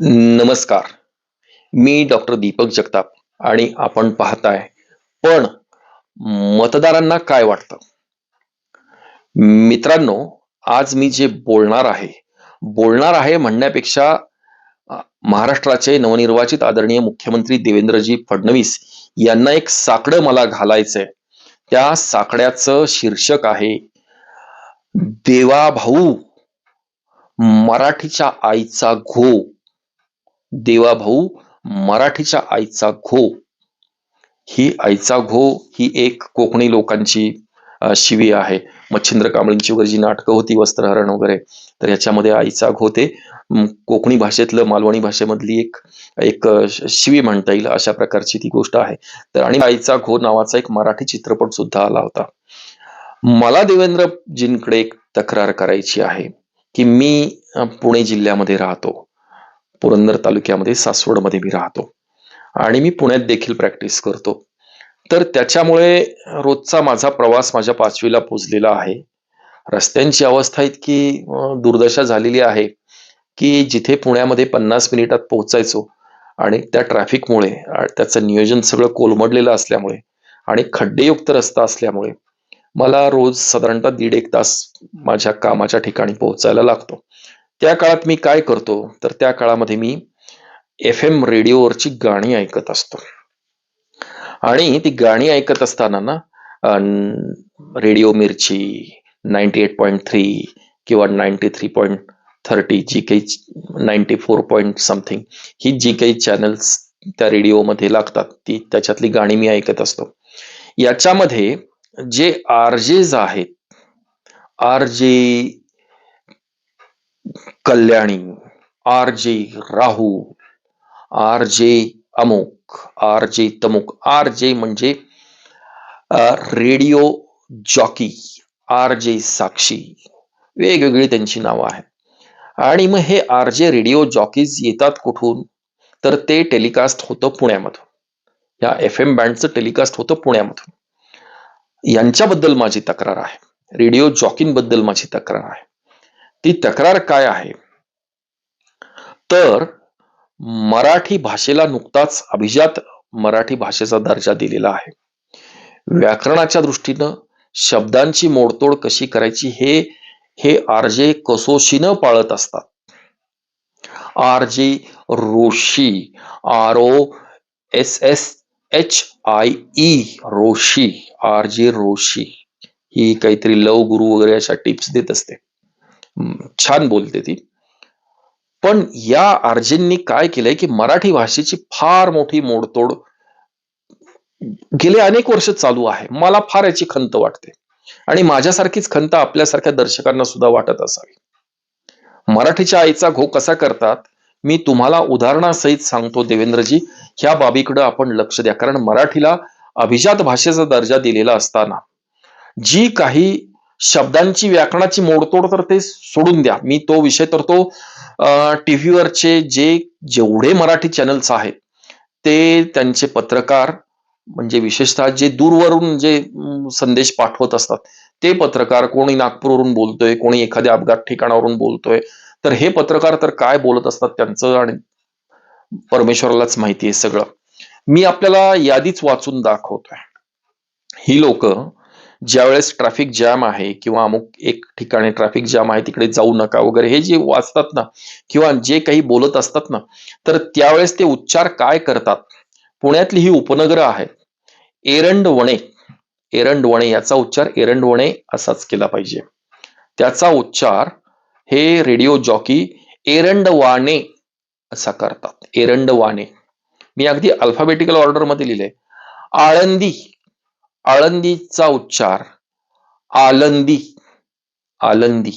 नमस्कार. मी डॉक्टर दीपक जगताप आणि आपण पाहताय पण मतदारांना काय वाटतं? मित्रांनो आज मी जे बोलणार आहे बोलणार आहे म्हणण्यापेक्षा महाराष्ट्राचे नवनिर्वाचित आदरणीय मुख्यमंत्री देवेंद्रजी फडणवीस यांना एक साकडं मला घालायचंय. त्या साकड्याचं शीर्षक आहे देवा भाऊ मराठीच्या आईचा घो देवा भाऊ मराठीच्या आईचा घो. ही आईचा घो ही एक कोकणी लोकांची शिवी आहे. मच्छिंद्र कांबळींची वगैरे जी नाटकं होती वस्त्रहरण वगैरे तर याच्यामध्ये आईचा घो ते कोकणी भाषेतलं मालवणी भाषेमधली एक एक शिवी म्हणता येईल अशा प्रकारची ती गोष्ट आहे. तर आणि आईचा घो नावाचा एक मराठी चित्रपट सुद्धा आला होता. मला देवेंद्रजींकडे एक तक्रार करायची आहे की मी पुणे जिल्ह्यामध्ये राहतो. पुरंदर तालुक्यामध्ये सासवडमध्ये मी राहतो. आणि मी पुण्यात देखील प्रॅक्टिस करतो. तर त्याच्यामुळे रोजचा माझा प्रवास माझ्या पाचवीला पोचलेला आहे. रस्त्यांची अवस्था इतकी दुर्दशा झालेली आहे की जिथे पुण्यामध्ये पन्नास मिनिटात पोहोचायचो आणि त्या ट्रॅफिकमुळे त्याचं नियोजन सगळं कोलमडलेलं असल्यामुळे आणि खड्डेयुक्त रस्ता असल्यामुळे मला रोज साधारणतः दीड एक तास माझ्या कामाच्या ठिकाणी पोहोचायला लागतो. त्या काळात मी काय करतो? तर त्या काळामध्ये मी एफ एम रेडिओवरची गाणी ऐकत असतो. आणि ती गाणी ऐकत असताना ना radio Mirchi ninety eight point three किंवा नाईन्टी थ्री पॉईंट थर्टी जी काही नाईन्टी फोर पॉईंट समथिंग ही जी काही चॅनल्स त्या रेडिओमध्ये लागतात. ती त्याच्यातली गाणी मी ऐकत असतो. याच्यामध्ये जे आरजेज आहेत R J Kalyani R J Rahul R J अमुक आर जे तमुक. आर जे म्हणजे रेडिओ जॉकी आर जे साक्षी. वेगवेगळी त्यांची नावं आहेत. आणि मग हे आर जे रेडिओ जॉकीज येतात कुठून? तर ते टेलिकास्ट होतं पुण्यामधून. या एफ एम बँडचं टेलिकास्ट होतं पुण्यामधून. यांच्याबद्दल माझी तक्रार आहे. रेडिओ जॉकींबद्दल माझी तक्रार आहे. ती तक्रार काय आहे? तर मराठी भाषेला नुकताच अभिजात मराठी भाषेचा दर्जा दिलेला आहे. व्याकरणाच्या दृष्टीनं शब्दांची मोडतोड कशी करायची हे हे आरजे कसोशीनं पाळत असतात. RJ Roshi R O S S H I E Roshi R J Roshi ही काहीतरी लव गुरु वगैरे अशा टिप्स देत असते. छान बोलते ती. पण या आर्जेंनी काय केलंय की मराठी भाषेची फार मोठी मोडतोड गेले अनेक वर्ष चालू आहे. मला फार याची खंत वाटते. आणि माझ्यासारखीच खंत आपल्यासारख्या दर्शकांना सुद्धा वाटत असावी. मराठीच्या आईचा घो कसा करतात? मी तुम्हाला उदाहरणासहित सांगतो देवेंद्रजी ह्या बाबीकडे आपण लक्ष द्या. कारण मराठीला अभिजात भाषेचा दर्जा दिलेला असताना जी काही शब्दांची व्याकरणाची मोडतोड तर ते सोडून द्या. मी तो विषय तर तो टीव्हीवरचे जे जेवढे मराठी चॅनल्स आहेत ते त्यांचे पत्रकार म्हणजे विशेषतः जे दूरवरून जे संदेश पाठवत असतात ते पत्रकार कोणी नागपूरवरून बोलतोय कोणी एखाद्या अपघात ठिकाणावरून बोलतोय तर हे पत्रकार तर काय बोलत असतात त्यांचं आणि परमेश्वरालाच माहिती आहे सगळं. मी आपल्याला यादीच वाचून दाखवतोय. ही लोक ज्यावेळेस ट्रॅफिक जॅम आहे किंवा अमुक एक ठिकाणी ट्रॅफिक जॅम आहे तिकडे जाऊ नका वगैरे हे जे वाचतात ना किंवा जे काही बोलत असतात ना तर त्यावेळेस ते उच्चार काय करतात? पुण्यातली ही उपनगर आहेत. एरंडवणे एरंडवणे याचा उच्चार एरंडवणे असाच केला पाहिजे. त्याचा उच्चार हे रेडिओ जॉकी एरंडवाणे असा करतात. एरंडवाणे. मी अगदी अल्फाबेटिकल ऑर्डरमध्ये लिहिले आळंदी आळंदीचा उच्चार आलंदी आलंदी.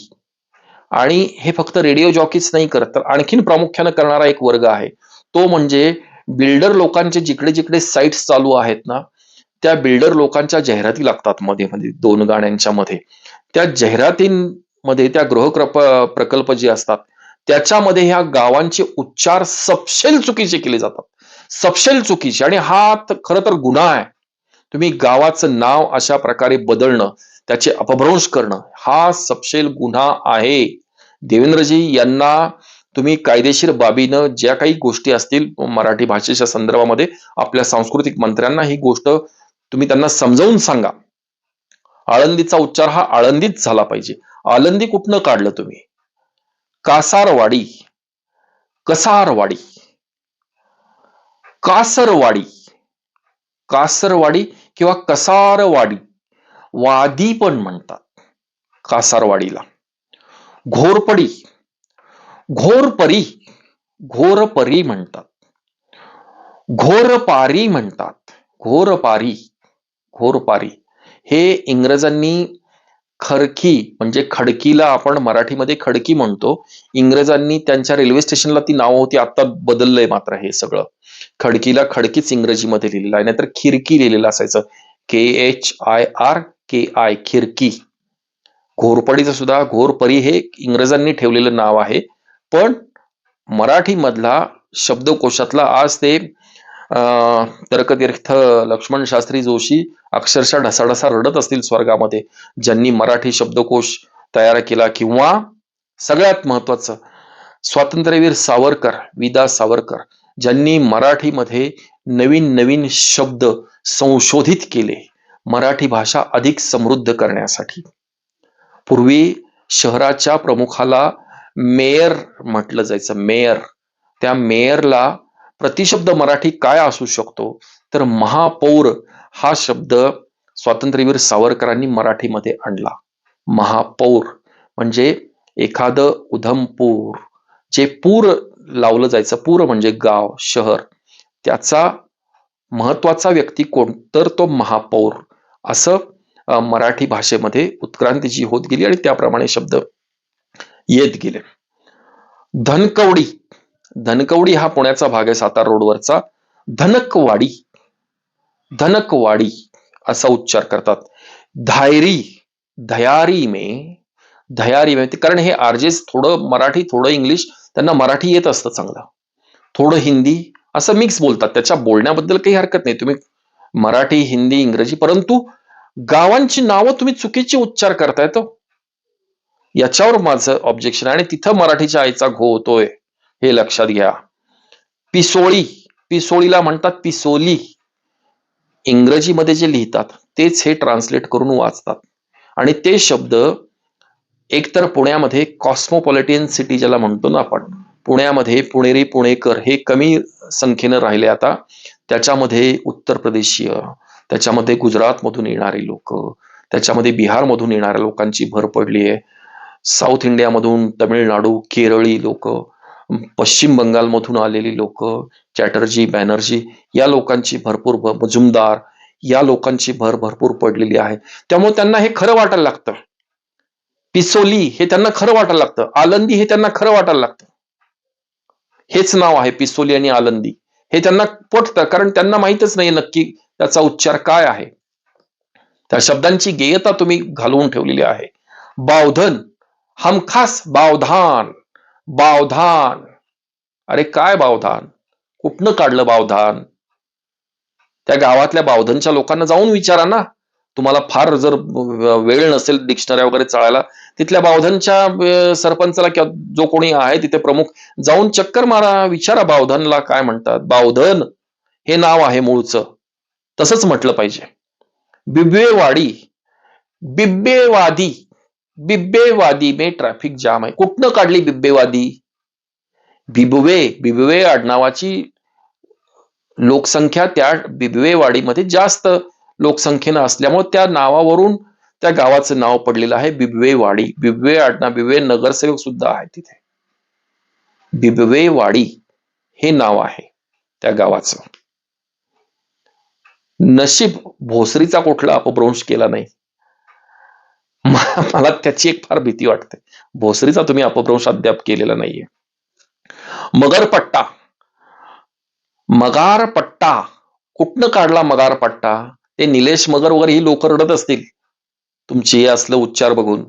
आणि हे फक्त रेडिओ जॉकीच नाही करत तर आणखीन प्रामुख्यानं करणारा एक वर्ग आहे. तो म्हणजे बिल्डर लोकांचे जिकडे जिकडे साईट्स चालू आहेत ना त्या बिल्डर लोकांच्या जाहिराती लागतात मध्ये मध्ये दोन गाण्यांच्या मध्ये. त्या जाहिरातींमध्ये त्या गृहप्रप प्रकल्प जे असतात त्याच्यामध्ये ह्या गावांचे उच्चार सपशेल चुकीचे केले जातात. सपशेल चुकीचे. आणि हा खर खरं तर गुन्हा आहे. तुम्ही गावाचं नाव अशा प्रकारे बदलणं त्याचे अपभ्रंश करणं हा सपशेल गुन्हा आहे. देवेंद्रजी यांना तुम्ही कायदेशीर बाबीनं ज्या काही गोष्टी असतील मराठी भाषेच्या संदर्भामध्ये आपल्या सांस्कृतिक मंत्र्यांना ही गोष्ट तुम्ही त्यांना समजावून सांगा. आळंदीचा उच्चार हा आळंदीच झाला पाहिजे. आळंदी कुठनं काढलं तुम्ही? कासारवाडी. कसारवाडी. कासरवाडी. कासरवाडी किंवा कसारवाडी वादी पण म्हणतात कासारवाडीला. घोरपडी घोरपरी घोरपरी म्हणतात. घोरपारी म्हणतात घोरपारी घोरपारी. हे इंग्रजांनी खडकी म्हणजे खडकीला आपण मराठीमध्ये खडकी म्हणतो. इंग्रजांनी त्यांच्या रेल्वे स्टेशनला ती नावं होती आता बदललंय मात्र हे सगळं. खडकीला खडकीच इंग्रजीमध्ये लिहिलेलं आहे. नाहीतर खिरकी लिहिलेलं असायचं. K H I R K I Khirki. घोरपडीचं सुद्धा घोरपरी हे इंग्रजांनी ठेवलेलं नाव आहे. पण मराठी मधला शब्दकोशातला आज ते अं, तर्कतीर्थ लक्ष्मण शास्त्री जोशी अक्षरशः ढसाढसा रडत असतील स्वर्गामध्ये. ज्यांनी मराठी शब्दकोश तयार केला किंवा सगळ्यात महत्वाचं स्वातंत्र्यवीर सावरकर विदा सावरकर. ज्यांनी मराठीमध्ये नवीन नवीन शब्द संशोधित केले मराठी भाषा अधिक समृद्ध करण्यासाठी. पूर्वी शहराच्या प्रमुखाला मेयर म्हटलं जायचं मेयर. त्या मेयरला प्रतिशब्द मराठी काय असू शकतो? तर महापौर हा शब्द स्वातंत्र्यवीर सावरकरांनी मराठीमध्ये आणला. महापौर म्हणजे एखादं उधमपूर जे पूर लावलं जायचं. पूर म्हणजे गाव शहर. त्याचा महत्त्वाचा व्यक्ती कोण? तर तो महापौर. असं मराठी भाषेमध्ये उत्क्रांती जी होत गेली आणि त्याप्रमाणे शब्द येत गेले. धनकवडी. धनकवडी हा पुण्याचा भाग आहे सातारा रोडवरचा. धनकवाडी. धनकवाडी असा उच्चार करतात. धायरी. धयारी मे. धयारी मे. कारण हे आरजेस थोडं मराठी थोडं इंग्लिश त्यांना मराठी येत असतं चांगलं. थोडं हिंदी असं मिक्स बोलतात. त्याच्या बोलण्याबद्दल काही हरकत नाही. तुम्ही मराठी हिंदी इंग्रजी परंतु गावांची नावं तुम्ही चुकीचे उच्चार करताय तो. याच्यावर माझं ऑब्जेक्शन आहे आणि तिथं मराठीच्या आईचा घो होतोय. हे लक्षात घ्या. पिसोळी पिसोळीला म्हणतात पिसोली. इंग्रजीमध्ये जे लिहितात तेच हे ट्रान्सलेट करून वाचतात. आणि ते शब्द एकतर पुण्यामध्ये कॉस्मोपॉलिटियन सिटी ज्याला म्हणतो ना आपण पुण्यामध्ये पुणेरी पुणेकर हे कमी संख्येनं राहिले आता. त्याच्यामध्ये उत्तर प्रदेशीय त्याच्यामध्ये गुजरातमधून येणारे लोक त्याच्यामध्ये बिहारमधून येणाऱ्या लोकांची भर पडली आहे. साऊथ इंडियामधून तमिळनाडू केरळी लोक पश्चिम बंगालमधून आलेली लोक चॅटर्जी बॅनर्जी या लोकांची भरपूर भ- या लोकांची भर भरपूर पडलेली आहे. त्यामुळे त्यांना हे खरं वाटायला लागतं. पिसोली हे त्यांना खरं वाटायला लागतं. आलंदी हे त्यांना खरं वाटायला लागतं. हेच नाव आहे पिसोली आणि आलंदी. हे त्यांना पटतं कारण त्यांना माहीतच नाही नक्की त्याचा उच्चार काय आहे. त्या शब्दांची गेयता तुम्ही घालवून ठेवलेली आहे. बावधन हमखास बावधान बावधान. अरे काय बावधान? कुठनं काढलं बावधान? त्या गावातल्या बावधनच्या लोकांना जाऊन विचारा ना. तुम्हाला फार जर वेळ नसेल डिक्शनऱ्या वगैरे चाळायला तिथल्या बावधनच्या सरपंचाला किंवा जो कोणी आहे तिथे प्रमुख जाऊन चक्कर मारा विचारा बावधनला काय म्हणतात. बावधन हे नाव आहे मूळचं. तसंच म्हटलं पाहिजे. बिब्बेवाडी बिब्बेवादी बिब्बेवादी मे ट्रॅफिक जाम आहे. कुठनं काढली बिब्बेवादी? बिबवे बिबवे आडनावाची लोकसंख्या त्या बिबवेवाडीमध्ये जास्त. लोकसंख्येनं असल्यामुळे त्या नावावरून त्या गावाचं नाव पडलेलं आहे बिबवेवाडी. बिबवे आडना बिबवे नगरसेवक सुद्धा आहे तिथे. बिबवेवाडी हे नाव आहे त्या गावाचं. नशीब भोसरीचा कुठला अपभ्रंश केला नाही. मला त्याची एक फार भीती वाटते. भोसरीचा तुम्ही अपभ्रंश अद्याप केलेला नाहीये. मगरपट्टा. मगारपट्टा. कुठनं काढला मगारपट्टा? हे निलेश मगर वगैरे ही लोक रडत असतील. तुमची हे असलं उच्चार बघून.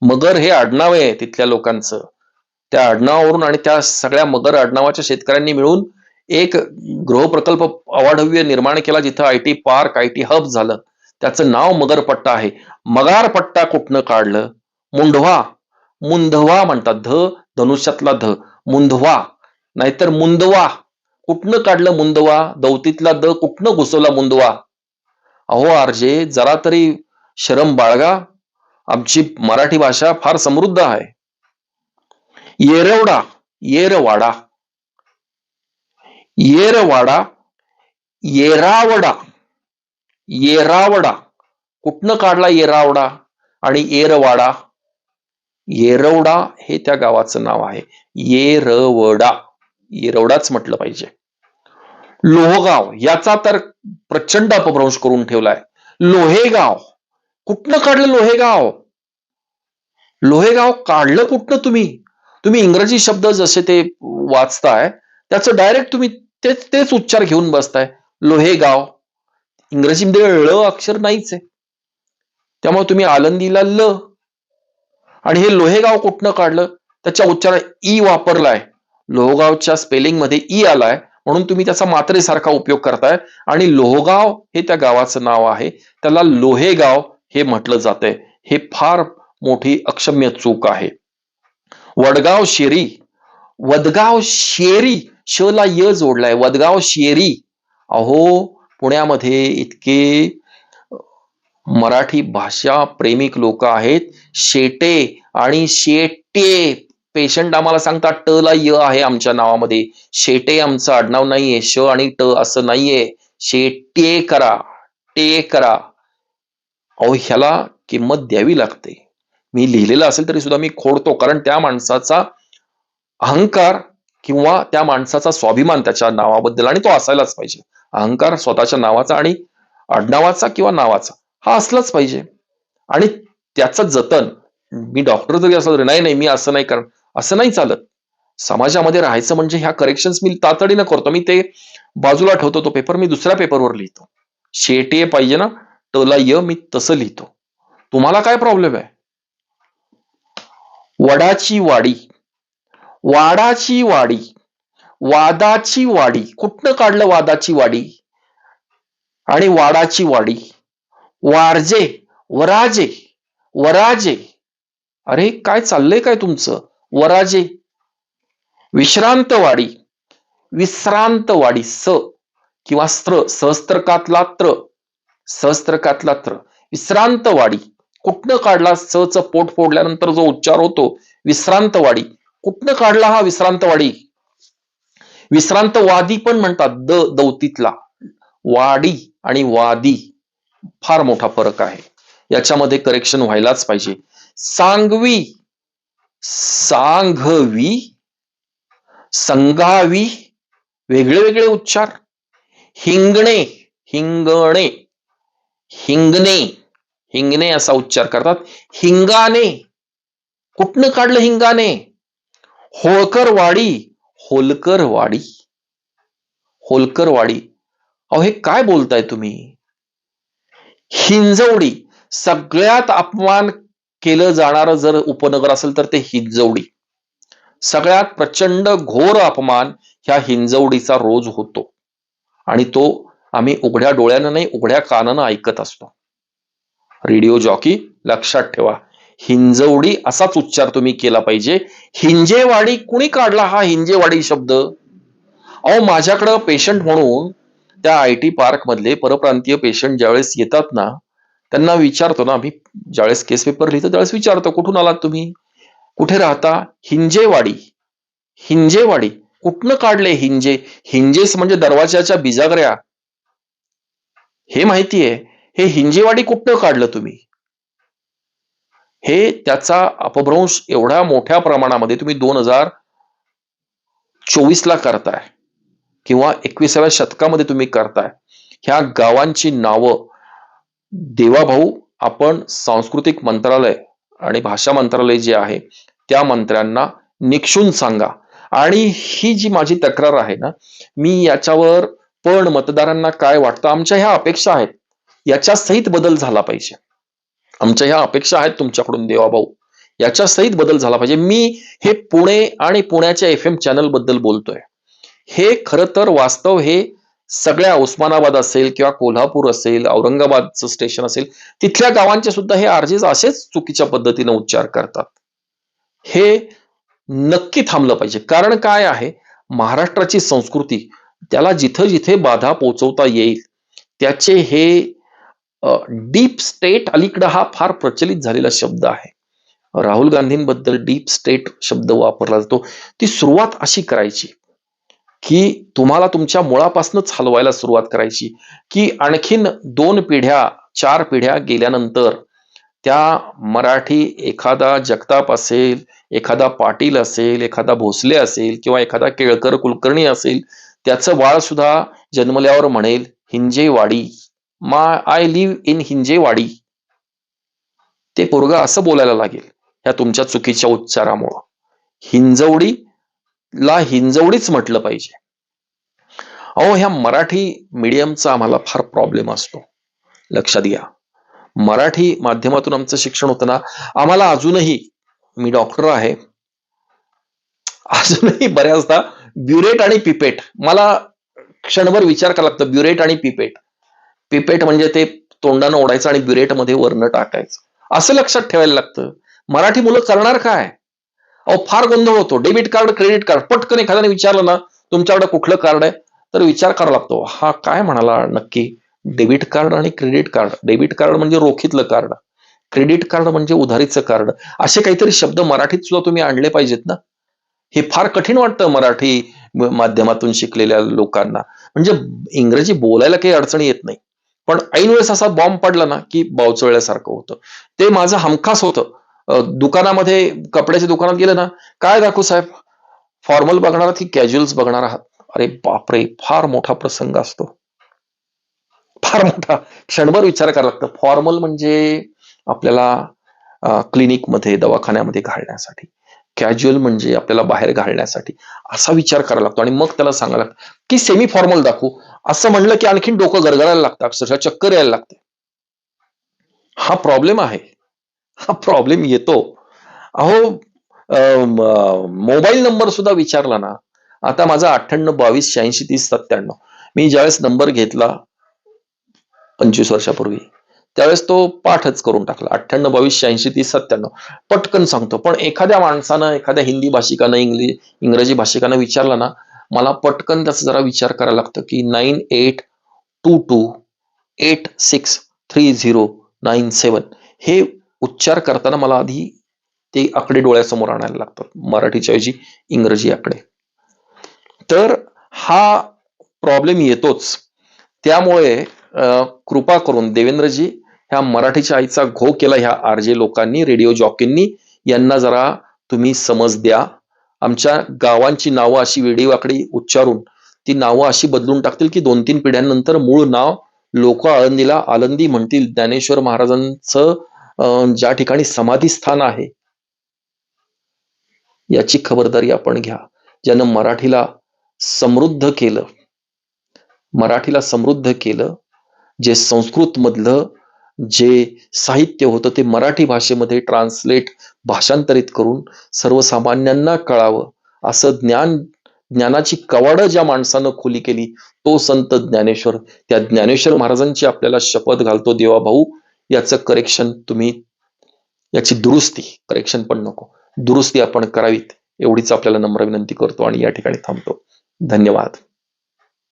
मगर हे आडनाव आहे तिथल्या लोकांचं. त्या आडनावावरून आणि त्या सगळ्या मगर आडनावाच्या शेतकऱ्यांनी मिळून एक गृहप्रकल्प अवाढव्य निर्माण केला जिथं I T park I T hub झालं. त्याचं नाव मगरपट्टा आहे. मगारपट्टा कुठनं काढलं? मुंढवा. मुंधवा म्हणतात ध धनुष्यातला ध. मुंधवा नाहीतर मुंदवा. कुठनं काढलं मुंदवा? दौतीतला द कुठनं घुसवला मुंदवा? अहो आरजे जरा तरी शरम बाळगा. आमची मराठी भाषा फार समृद्ध आहे. येरवडा येरवाडा. येरवाडा येरावडा. येरावडा. कुठनं काढला येरावडा आणि येरवाडा? येरवडा हे त्या गावाचं नाव आहे. येरवडा. येरवडाच म्हटलं पाहिजे. लोहगाव याचा तर प्रचंड अपभ्रंश करून ठेवलाय. लोहेगाव. कुठनं काढलं लोहेगाव? लोहेगाव काढलं कुठनं तुम्ही? तुम्ही इंग्रजी शब्द जसे ते वाचताय त्याचं डायरेक्ट तुम्ही तेच तेच उच्चार घेऊन बसताय. लोहेगाव. इंग्रजीमध्ये ल अक्षर नाहीच आहे. त्यामुळे तुम्ही आलंदीला ल. आणि हे लोहेगाव कुठनं काढलं? त्याच्या उच्चार ई वापरलाय. लोहगावच्या स्पेलिंगमध्ये ई आलाय. म्हणून तुम्ही त्याचा मात्रेसारखा उपयोग करताय. आणि लोहगाव हे त्या गावाचं नाव आहे. त्याला लोहेगाव हे म्हटलं जातंय. हे फार मोठी अक्षम्य चूक आहे. वडगाव शेरी वदगाव शेरी श ला य जोडलाय. वदगाव शेरी. अहो पुण्यामध्ये इतके मराठी भाषा प्रेमिक लोक आहेत. शेटे आणि शेटे पेशंट आम्हाला सांगतात ट ला य आहे आमच्या नावामध्ये. शेटे आमचं आडनाव नाहीये. श आणि ट असं नाहीये. शेटे करा. टे करा. अहो ह्याला किंमत द्यावी लागते. मी लिहिलेलं असेल तरी सुद्धा मी खोडतो. कारण त्या माणसाचा अहंकार किंवा त्या माणसाचा स्वाभिमान त्याच्या नावाबद्दल आणि तो असायलाच पाहिजे. अहंकार स्वतःच्या नावाचा आणि आडनावाचा किंवा नावाचा हा असलाच पाहिजे. आणि त्याचं जतन मी डॉक्टर जरी असला तरी नाही नाही मी असं नाही कारण असं नाही चालत. समाजामध्ये राहायचं म्हणजे ह्या करेक्शन्स मी तातडीनं करतो. मी ते बाजूला ठेवतो तो पेपर मी दुसऱ्या पेपरवर लिहितो. शेटे पाहिजे ना? टला य मी तसं लिहितो. तुम्हाला काय प्रॉब्लेम आहे? वडाची वाडी. वाडाची वाडी. वादाची वाडी. कुठनं काढलं वादाची वाडी? आणि वाडाची वाडी. वारजे वराजे वराजे. अरे काय चाललंय काय तुमचं? वराजे विश्रांतवाडी विश्रांतवाडी स किंवा स्त्र सहस्त्रकातला त्र सहस्त्रकातला त्र. विश्रांतवाडी कुठनं काढला स च पोट फोडल्यानंतर जो उच्चार होतो? विश्रांतवाडी. कुठनं काढला हा विश्रांतवाडी? विश्रांतवादी पण म्हणतात द दौतीतला. वाडी आणि वादी फार मोठा फरक आहे. याच्यामध्ये करेक्शन व्हायलाच पाहिजे. सांगवी सांघवी संघावी वेगळे वेगळे उच्चार. हिंगणे हिंगणे हिंगणे हिंगणे असा उच्चार करतात. हिंगाने कुठनं काढलं हिंगाने होळकरवाडी होलकरवाडी. होलकरवाडी. अहो हे काय बोलताय तुम्ही? हिंजवडी सगळ्यात अपमान केलं जाणारं जर उपनगर असेल तर ते हिंजवडी. सगळ्यात प्रचंड घोर अपमान ह्या हिंजवडीचा रोज होतो. आणि तो आम्ही उघड्या डोळ्यानं नाही उघड्या कानानं ऐकत असतो. रेडिओ जॉकी लक्षात ठेवा. हिंजवडी असाच उच्चार तुम्ही केला पाहिजे. हिंजेवाडी कुणी काढला हा हिंजेवाडी शब्द? अहो माझ्याकडं पेशंट म्हणून त्या आय टी पार्क मधले परप्रांतीय पेशंट ज्यावेळेस येतात ना त्यांना विचारतो ना आम्ही ज्यावेळेस केस पेपर लिहितो त्यावेळेस विचारतो कुठून आलात तुम्ही? कुठे राहता? हिंजेवाडी. हिंजेवाडी. कुठनं काढले हिंजे? हिंजेस म्हणजे दरवाजाच्या बिजागऱ्या. हे माहिती आहे. हे हिंजेवाडी कुठनं काढलं तुम्ही? हे त्याचा अपभ्रंश एवढ्या मोठ्या प्रमाणामध्ये तुम्ही दोन हजार चोवीस ला करताय. किंवा एकविसाव्या शतकामध्ये तुम्ही करताय. ह्या गावांची नावं देवाभाऊ आपण सांस्कृतिक मंत्रालय आणि भाषा मंत्रालय जे आहे त्या मंत्र्यांना निक्षून सांगा. आणि ही जी माझी तक्रार आहे ना मी याच्यावर पण मतदारांना काय वाटतं आमच्या ह्या अपेक्षा आहेत. याच्या सहित बदल झाला पाहिजे. आमच्या ह्या अपेक्षा आहेत तुमच्याकडून देवाभाऊ याच्या सहित बदल झाला पाहिजे. मी हे पुणे आणि पुण्याच्या एफ एम चॅनलबद्दल बोलतोय. हे खरं तर वास्तव हे सगळ्या उस्मानाबाद असेल किंवा कोल्हापूर असेल औरंगाबादचं स्टेशन असेल तिथल्या गावांचे सुद्धा हे आरजेज असेच चुकीच्या पद्धतीने उच्चार करतात. हे नक्की थांबलं पाहिजे. कारण काय आहे? महाराष्ट्राची संस्कृती त्याला जिथं जिथे बाधा पोचवता येईल त्याचे हे डीप स्टेट अलीकडं हा फार प्रचलित झालेला शब्द आहे. राहुल गांधींबद्दल डीप स्टेट शब्द वापरला जातो. ती सुरुवात अशी करायची. की तुम्हाला तुमच्या मुळापासूनच हलवायला सुरुवात करायची. की आणखीन दोन पिढ्या चार पिढ्या गेल्यानंतर त्या मराठी एखादा जगताप असेल एखादा पाटील असेल एखादा भोसले असेल किंवा एखादा केळकर कुलकर्णी असेल त्याचं बाळ सुद्धा जन्मल्यावर म्हणेल हिंजेवाडी. मा आय लिव्ह इन हिंजेवाडी. ते पोरग असं बोलायला लागेल ह्या तुमच्या चुकीच्या उच्चारामुळं. हिंजवडी ला हिंजवडीच म्हटलं पाहिजे. अहो ह्या मराठी मीडियमचा आम्हाला फार प्रॉब्लेम असतो. लक्षात घ्या. मराठी माध्यमातून आमचं शिक्षण होतं ना आम्हाला अजूनही मी डॉक्टर आहे. अजूनही बऱ्याचदा ब्युरेट आणि पिपेट मला क्षणभर विचार करावा लागतो ब्युरेट आणि पिपेट पिपेट म्हणजे ते तोंडानं ओढायचं आणि ब्युरेटमध्ये वर्ण टाकायचं. असं लक्षात ठेवायला लागतं. मराठी मुलं करणार काय? अहो फार गोंधळ होतो. Debit card credit card. पटकन एखाद्याने विचारलं ना तुमच्याकडे कुठलं कार्ड आहे? तर विचार करावा लागतो. हा काय म्हणाला नक्की? डेबिट कार्ड आणि क्रेडिट कार्ड. डेबिट कार्ड म्हणजे रोखीतलं कार्ड. क्रेडिट कार्ड म्हणजे उधारीचं कार्ड. असे काहीतरी शब्द मराठीत सुद्धा तुम्ही आणले पाहिजेत ना. हे फार कठीण वाटतं मराठी माध्यमातून शिकलेल्या लोकांना. म्हणजे इंग्रजी बोलायला काही अडचणी येत नाही. पण ऐन वेळेस असा बॉम्ब पडला ना की बावचळल्यासारखं होतं. ते माझं हमखास होतं. दुकानामध्ये कपड्याच्या दुकानात गेलं ना काय दाखवू साहेब? फॉर्मल बघणार आहात की कॅज्युअल्स बघणार आहात? अरे बापरे फार मोठा प्रसंग असतो. फार मोठा. क्षणभर विचार करावा लागतो. फॉर्मल म्हणजे आपल्याला क्लिनिकमध्ये दवाखान्यामध्ये घालण्यासाठी. कॅज्युअल म्हणजे आपल्याला बाहेर घालण्यासाठी. असा विचार करावा लागतो. आणि मग त्याला सांगायला लागतं की सेमी फॉर्मल दाखवू. असं म्हणलं की आणखीन डोकं गरगरायला लागतं. अक्षरशः चक्कर यायला लागते. हा प्रॉब्लेम आहे. हा प्रॉब्लेम येतो. अहो मोबाईल नंबर सुद्धा विचारला ना आता माझा अठ्ठ्याण्णव बावीस शहाऐंशी तीस सत्त्याण्णव मी ज्यावेळेस नंबर घेतला पंचवीस वर्षापूर्वी त्यावेळेस तो पाठच करून टाकला. अठ्ठ्याण्णव बावीस शहाऐंशी तीस सत्त्याण्णव पटकन सांगतो. पण एखाद्या माणसानं एखाद्या हिंदी भाषिकानं इंग्लिश इंग्रजी भाषिकानं विचारलं ना मला पटकन त्याचा जरा विचार करायला लागतं की nine eight two two eight six three zero nine seven हे उच्चार करताना मला आधी ते आकडे डोळ्यासमोर आणायला लागतात. मराठीच्या ऐवजी इंग्रजी आकडे. तर हा प्रॉब्लेम येतोच. त्यामुळे कृपा करून देवेंद्रजी ह्या मराठीच्या आईचा घो केला ह्या आर जे लोकांनी रेडिओ जॉकींनी. यांना जरा तुम्ही समज द्या. आमच्या गावांची नावं अशी वेडीवाकडी उच्चारून ती नावं अशी बदलून टाकतील की दोन तीन पिढ्यांनंतर मूळ नाव लोक आळंदीला आलंदी म्हणतील ज्ञानेश्वर महाराजांचं ज्या ठिकाणी समाधी स्थान आहे याची खबरदारी आपण घ्या. ज्यानं मराठीला समृद्ध केलं मराठीला समृद्ध केलं जे संस्कृत मधलं जे साहित्य होतं ते मराठी भाषेमध्ये ट्रान्सलेट भाषांतरित करून सर्वसामान्यांना कळावं. असं ज्ञान ज्ञानाची कवाड ज्या माणसानं खुली केली तो संत ज्ञानेश्वर. त्या ज्ञानेश्वर महाराजांची आपल्याला शपथ घालतो देवा भाऊ याचं करेक्शन तुम्ही याची दुरुस्ती करेक्शन पण नको. दुरुस्ती आपण करावीत एवढीच आपल्याला नम्र विनंती करतो आणि या ठिकाणी थांबतो. धन्यवाद.